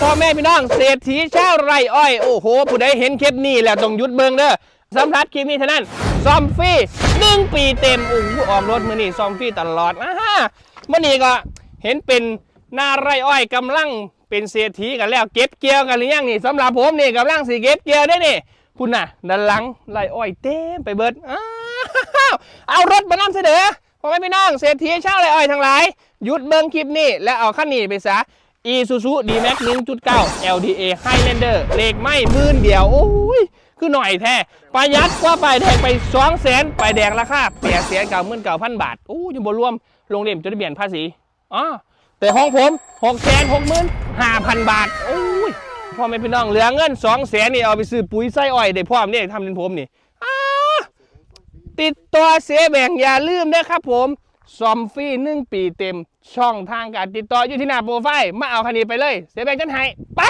พ่อแม่พี่น้องเศรษฐีชาวไร่อ้อย โอ้โห ผู้ใดเห็นคลิปนี้แล้วต้องหยุดเบิ่งเด้อสำหรับคลิปนี้เท่านั้นซอมฟรีหนึ่งปีเต็มโอ้โหออกรถมือนี่ซอมฟรีตลอดอ่าฮะมื่อนี้ก็เห็นเป็นนาไร่อ้อยกำลังเป็นเศรษฐีกันแล้วเก็บเกี่ยวกันหรือยังนี่สำหรับผมนี่กำลังสิเก็บเกี่ยวได้นี่คุณน่ะด้านหลังไร่อ้อยเต็มไปเบิดอ้าวเอารถมานำเสนอพ่อแม่พี่น้องเศรษฐีชาวไร่อ้อยทั้งหลายหยุดเบิ่งคลิปนี้แล้วเอาคันนี้ไปซะ Isuzu D-Max 1.9 LDA Highlander เลขไม่หมื่นเดียว โอ้ย คือหน่อยแท้ ประหยัดกว่าปลายแดงไป2 0 0 0 0 0ปลายแดงราคาแปดแสนเก้าหมื่นเก้าพันบาท โอ้ยยังบ่รวมลงเล่มจดทะเบียนภาษีอ๋อแต่ห้องผม6แสนหกหมื่นห้าพันบาท โอ้ยพ่อแม่พี่น้องเหลือเงิน2 0 0แสนนี่เอาไปซื้อปุ๋ยไส้อ้อยได้พร้อมนี่ทำเป็นผมนี่ติดตัวเสียแบ่งอย่าลืมนะครับผม ซอมฟรีหนึ่งปีเต็มช่องทางการติดต่ออยู่ที่หน้าโปรไฟล์มาเอาคันนี้ไปเลย เสียแบงค์จันไห้ไป